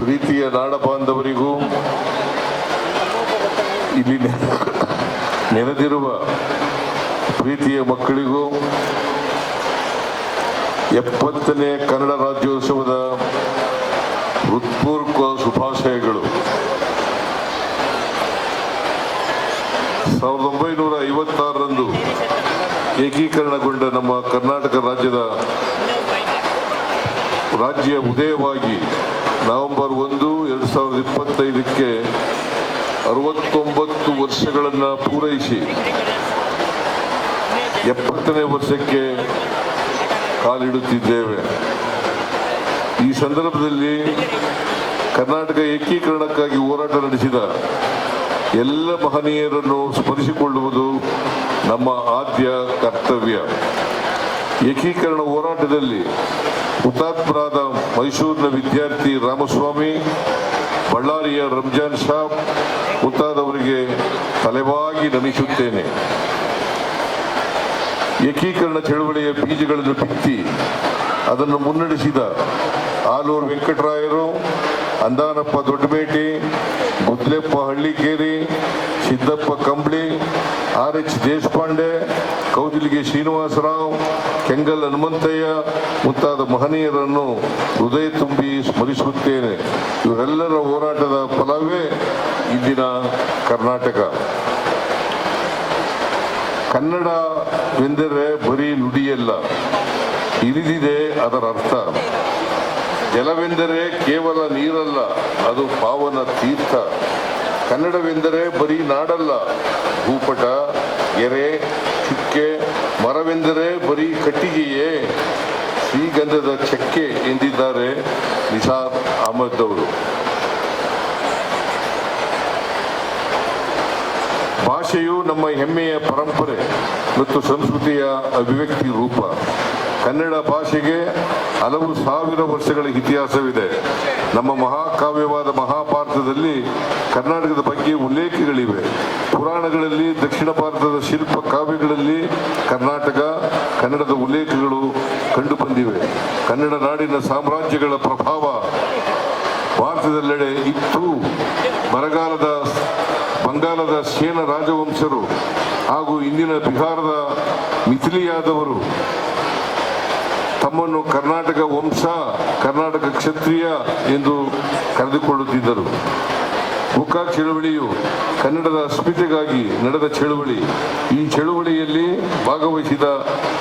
ಪ್ರೀತಿಯ ನಾಡ ಬಾಂಧವರಿಗೂ ಇಲ್ಲಿ ನೆನೆದಿರುವ ಪ್ರೀತಿಯ ಮಕ್ಕಳಿಗೂ ಎಪ್ಪತ್ತನೇ ಕನ್ನಡ ರಾಜ್ಯೋತ್ಸವದ ಹೃತ್ಪೂರ್ವ ಶುಭಾಶಯಗಳು. ಸಾವಿರದ ಒಂಬೈನೂರ ಐವತ್ತಾರರಂದು ಏಕೀಕರಣಗೊಂಡ ನಮ್ಮ ಕರ್ನಾಟಕ ರಾಜ್ಯದ ರಾಜ್ಯ ಉದಯವಾಗಿ ನವೆಂಬರ್ ಒಂದು, ಎರಡು ಸಾವಿರದ ಇಪ್ಪತ್ತೈದಕ್ಕೆ ಅರವತ್ತೊಂಬತ್ತು ವರ್ಷಗಳನ್ನು ಪೂರೈಸಿ. ಎಪ್ಪತ್ತನೇ ವರ್ಷಕ್ಕೆ ಕಾಲಿಡುತ್ತಿದ್ದೇವೆ. ಈ ಸಂದರ್ಭದಲ್ಲಿ ಕರ್ನಾಟಕ ಏಕೀಕರಣಕ್ಕಾಗಿ ಹೋರಾಟ ನಡೆಸಿದ ಎಲ್ಲ ಮಹನೀಯರನ್ನು ಸ್ಮರಿಸಿಕೊಳ್ಳುವುದು ನಮ್ಮ ಆದ್ಯ ಕರ್ತವ್ಯ. ಏಕೀಕರಣ ಹೋರಾಟದಲ್ಲಿ ಹುತಾತ್ಮರಾದ ಮೈಸೂರಿನ ವಿದ್ಯಾರ್ಥಿ ರಾಮಸ್ವಾಮಿ, ಬಳ್ಳಾರಿಯ ರಂಜಾನ್ ಸಾಬ್, ಮುಂತಾದವರಿಗೆ ತಲೆಬಾಗಿ ನಮಿಸುತ್ತೇನೆ. ಏಕೀಕರಣ ಚಳವಳಿಯ ಬೀಜಗಳನ್ನು ಬಿತ್ತಿ ಅದನ್ನು ಮುನ್ನಡೆಸಿದ ಆಲೂರು ವೆಂಕಟರಾಯರು, ಅಂದಾನಪ್ಪ ದೊಡ್ಡಬೇಟಿ ಮುದ್ಲೆಪ್ಪ ಹಳ್ಳಿಕೇರಿ, ಸಿದ್ದಪ್ಪ ಕಂಬಳಿ ಆರ್ ಎಚ್ ದೇಶಪಾಂಡೆ ಕೌಜಲಿಗೆ ಶ್ರೀನಿವಾಸರಾವ್, ಕೆಂಗಲ್ ಹನುಮಂತಯ್ಯ ಮುಂತಾದ ಮಹನೀಯರನ್ನು ಹೃದಯ ತುಂಬಿ ಸ್ಮರಿಸುತ್ತೇನೆ. ಇವರೆಲ್ಲರ ಹೋರಾಟದ ಫಲವೇ ಇಂದಿನ ಕರ್ನಾಟಕ. ಕನ್ನಡವೆಂದರೆ ಬರೀ ನುಡಿಯಲ್ಲ ಇರಿದಿದೆ ಅದರ ಅರ್ಥ. ಜಲವೆಂದರೆ ಕೇವಲ ನೀರಲ್ಲ, ಅದು ಪಾವನ ತೀರ್ಥ. ಕನ್ನಡವೆಂದರೆ ಬರೀ ನಾಡಲ್ಲ. ಭೂಪಟ ಎರೆ ಚುಕ್ಕೆ, ಮರವೆಂದರೆ ಬರೀ ಕಟ್ಟಿಗೆಯೇ. ಶ್ರೀಗಂಧದ ಚಕ್ಕೆ ಎಂದಿದ್ದಾರೆ ನಿಸಾರ್ ಅಹಮದ್ ಅವರು ಭಾಷೆಯು ನಮ್ಮ ಹೆಮ್ಮೆಯ ಪರಂಪರೆ ಮತ್ತು ಸಂಸ್ಕೃತಿಯ ಅಭಿವ್ಯಕ್ತಿ ರೂಪ. ಕನ್ನಡ ಭಾಷೆಗೆ ಹಲವು ಸಾವಿರ ವರ್ಷಗಳ ಇತಿಹಾಸವಿದೆ. ನಮ್ಮ ಮಹಾಕಾವ್ಯವಾದ ಮಹಾಭಾರತದಲ್ಲಿ ಕರ್ನಾಟಕದ ಬಗ್ಗೆ ಉಲ್ಲೇಖಗಳಿವೆ. ಪುರಾಣಗಳಲ್ಲಿ, ದಕ್ಷಿಣ ಭಾರತದ ಶಿಲ್ಪ ಕಾವ್ಯಗಳಲ್ಲಿ ಕರ್ನಾಟಕ, ಕನ್ನಡದ ಉಲ್ಲೇಖಗಳು ಕಂಡುಬಂದಿವೆ. ಕನ್ನಡ ನಾಡಿನ ಸಾಮ್ರಾಜ್ಯಗಳ ಪ್ರಭಾವ ಭಾರತದೆಲ್ಲೆಡೆ ಇತ್ತು. ಬರಗಾಲದ ಬಂಗಾಲದ ಸೇನ ರಾಜವಂಶರು ಹಾಗೂ ಇಂದಿನ ಬಿಹಾರದ ಮಿಥಿಲಿಯಾದವರು ತಮ್ಮನ್ನು ಕರ್ನಾಟಕ ವಂಶ, ಕರ್ನಾಟಕ ಕ್ಷತ್ರಿಯ ಎಂದು ಕರೆದುಕೊಳ್ಳುತ್ತಿದ್ದರು. ಮುಖ ಚಳುವಳಿಯು ಕನ್ನಡದ ಅಸ್ಮಿತೆಗಾಗಿ ನಡೆದ ಚಳುವಳಿ. ಈ ಚಳುವಳಿಯಲ್ಲಿ ಭಾಗವಹಿಸಿದ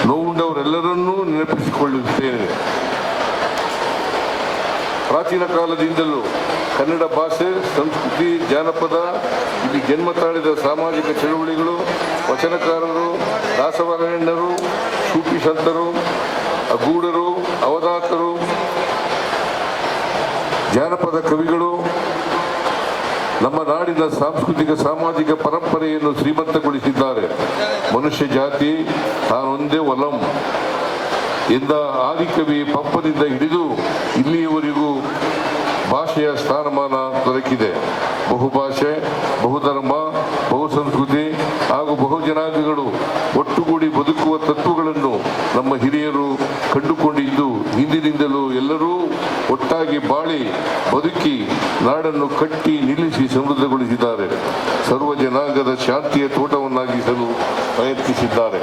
ನೋವುಂಡವರೆಲ್ಲರನ್ನೂ ನೆನಪಿಸಿಕೊಳ್ಳುತ್ತೇನೆ. ಪ್ರಾಚೀನ ಕಾಲದಿಂದಲೂ ಕನ್ನಡ ಭಾಷೆ, ಸಂಸ್ಕೃತಿ, ಜಾನಪದ, ಇಲ್ಲಿ ಜನ್ಮ ತಾಳಿದ ಸಾಮಾಜಿಕ ಚಳುವಳಿಗಳು, ವಚನಕಾರರು ದಾಸವರಣ್ಯರು ಸೂಫಿ ಸಂತರು ಅಗೂಢರು, ಅವಧಾತರು, ಜಾನಪದ ಕವಿಗಳು, ನಮ್ಮ ನಾಡಿನ ಸಾಂಸ್ಕೃತಿಕ, ಸಾಮಾಜಿಕ ಪರಂಪರೆಯನ್ನು ಶ್ರೀಮಂತಗೊಳಿಸಿದ್ದಾರೆ. ಮನುಷ್ಯ ಜಾತಿ, ತಾನೊಂದೇ ಒಲಂ. ಎಂದ ಆದಿಕವಿ ಪಪ್ಪದಿಂದ ಹಿಡಿದು ಇಲ್ಲಿಯವರೆಗೂ ಭಾಷೆಯ ಸ್ಥಾನಮಾನ ದೊರಕಿದೆ. ಬಹುಭಾಷೆ, ಬಹುಧರ್ಮ ಹಾಗೂ ಬಹುಜನಾಂಗಗಳು ಒಟ್ಟುಗೂಡಿ ಬದುಕುವ ತತ್ವಗಳನ್ನು ನಮ್ಮ ಹಿರಿಯರು ಕಂಡುಕೊಂಡಿದ್ದು, ಹಿಂದಿನಿಂದಲೂ ಎಲ್ಲರೂ ಒಟ್ಟಾಗಿ ಬಾಳಿ ಬದುಕಿ ನಾಡನ್ನು ಕಟ್ಟಿ ನಿಲ್ಲಿಸಿ ಸಮೃದ್ಧಗೊಳಿಸಿದ್ದಾರೆ. ಸರ್ವ ಜನಾಂಗದ ಶಾಂತಿಯ ತೋಟವನ್ನಾಗಿಸಲು ಪ್ರಯತ್ನಿಸಿದ್ದಾರೆ.